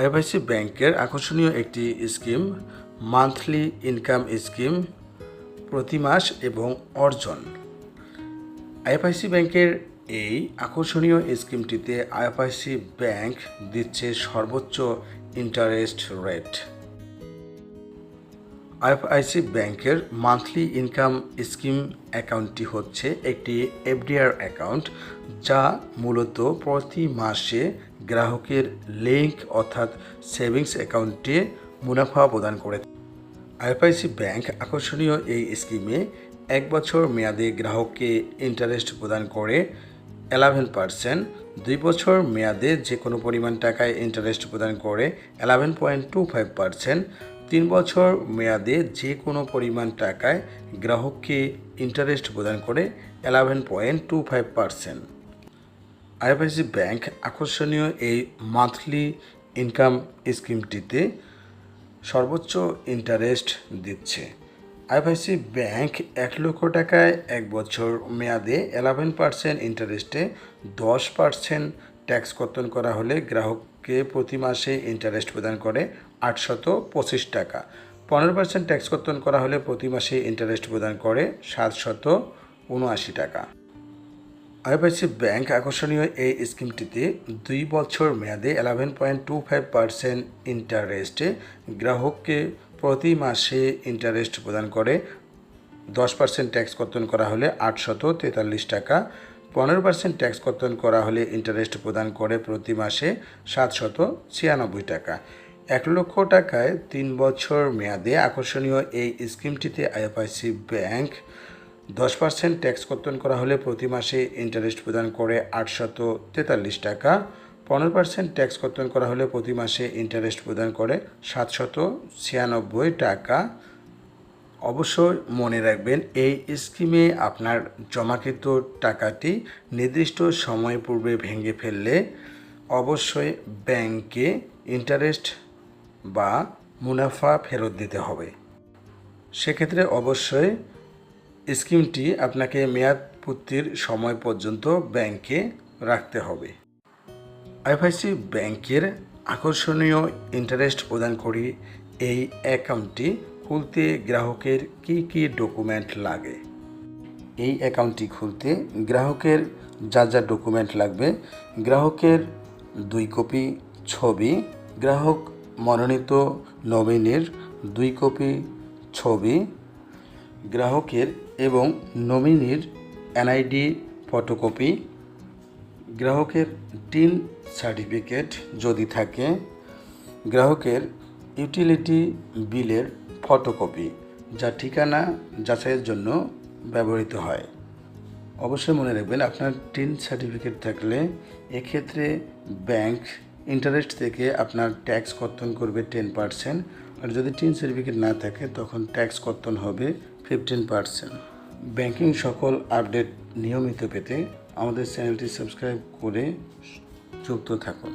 IFIC ব্যাংকের আকর্ষণীয় একটি স্কিম, মান্থলি ইনকাম স্কিম, প্রতি মাস এবং অর্জন। আইএফআইসি ব্যাংকের এই আকর্ষণীয় স্কিমটিতে আইএফআইসি ব্যাংক দিচ্ছে সর্বোচ্চ ইন্টারেস্ট রেট। আইএফআইসি ব্যাংকের মান্থলি ইনকাম স্কিম অ্যাকাউন্টটি হচ্ছে একটি এফডিআর অ্যাকাউন্ট, যা মূলত প্রতি মাসে গ্রাহকের লিঙ্ক অর্থাৎ সেভিংস অ্যাকাউন্টে মুনাফা প্রদান করে। আইএফআইসি ব্যাংক আকর্ষণীয় এই স্কিমে এক বছর মেয়াদে গ্রাহককে ইন্টারেস্ট প্রদান করে এলেভেন পার্সেন্ট। দুই বছর মেয়াদে যে কোনো পরিমাণ টাকায় ইন্টারেস্ট প্রদান করে eleven point two five percent. তিন বছর মেয়াদে যে কোনো পরিমাণ টাকায় গ্রাহককে ইন্টারেস্ট প্রদান করে eleven point two five percent. IFIC bank আকর্ষণীয় এই মান্থলি ইনকাম স্কিমটিতে সর্বোচ্চ ইন্টারেস্ট দিচ্ছে। আইএফআইসি ব্যাংক এক লক্ষ টাকায় এক বছর মেয়াদে এলেভেন পার্সেন্ট ইন্টারেস্টে দশ পার্সেন্ট ট্যাক্স কর্তন করা হলে গ্রাহককে প্রতি মাসে ইন্টারেস্ট প্রদান করে আটশত পঁচিশ টাকা। পনেরো পার্সেন্ট ট্যাক্স কর্তন করা হলে প্রতি মাসে ইন্টারেস্ট প্রদান করে সাতশত উনআশি টাকা। আইএফআইসি ব্যাংক আকর্ষণীয় এই স্কিমটিতে দুই বছর মেয়াদে eleven point two five percent ইন্টারেস্টে গ্রাহককে প্রতি মাসে ইন্টারেস্ট প্রদান করে। দশ পার্সেন্ট ট্যাক্স কর্তন করা হলে আটশত তেতাল্লিশ টাকা। পনেরো পার্সেন্ট ট্যাক্স কর্তন করা হলে ইন্টারেস্ট প্রদান করে প্রতি মাসে সাতশত ছিয়ানব্বই টাকা। এক লক্ষ টাকায় তিন বছর মেয়াদে আকর্ষণীয় এই স্কিমটিতে আইএফআইসি ব্যাংক দশ পার্সেন্ট ট্যাক্স কর্তন করা হলে প্রতি মাসে ইন্টারেস্ট প্রদান করে আটশত তেতাল্লিশ টাকা। পনেরো পার্সেন্ট ট্যাক্স কর্তন করা হলে প্রতি মাসে ইন্টারেস্ট প্রদান করে সাতশত ছিয়ানব্বই টাকা। অবশ্যই মনে রাখবেন, এই স্কিমে আপনার জমাকৃত টাকাটি নির্দিষ্ট সময় পূর্বে ভেঙে ফেললে অবশ্যই ব্যাংকে ইন্টারেস্ট বা মুনাফা ফেরত দিতে হবে। সেক্ষেত্রে অবশ্যই স্কিমটি আপনাকে মেয়াদ পূর্তির সময় পর্যন্ত ব্যাংকে রাখতে হবে। আইএফআইসি ব্যাংকের আকর্ষণীয় ইন্টারেস্ট প্রদান করি এই অ্যাকাউন্টটি খুলতে গ্রাহকের কি কি ডকুমেন্ট লাগে? এই অ্যাকাউন্টটি খুলতে গ্রাহকের যা যা ডকুমেন্ট লাগবে, গ্রাহকের দুই কপি ছবি, গ্রাহক মনোনীত নমিনির দুই কপি ছবি, গ্রাহকের এবং নমিনির এনআইডি ফটোকপি, গ্রাহকের টিন সার্টিফিকেট যদি থাকে, গ্রাহকের ইউটিলিটি বিলের ফটোকপি, যা ঠিকানা যাচাইয়ের জন্য ব্যবহৃত হয়। অবশ্যই মনে রাখবেন, আপনার টিন সার্টিফিকেট থাকলে এক্ষেত্রে ব্যাংক ইন্টারেস্ট থেকে আপনার ট্যাক্স কর্তন করবে টেন পার্সেন্ট। আর যদি টিন সার্টিফিকেট না থাকে, তখন ট্যাক্স কর্তন হবে ফিফটিন পার্সেন্ট ব্যাংকিং সকল আপডেট নিয়মিত পেতে আমাদের চ্যানেলটি সাবস্ক্রাইব করে যুক্ত থাকুন।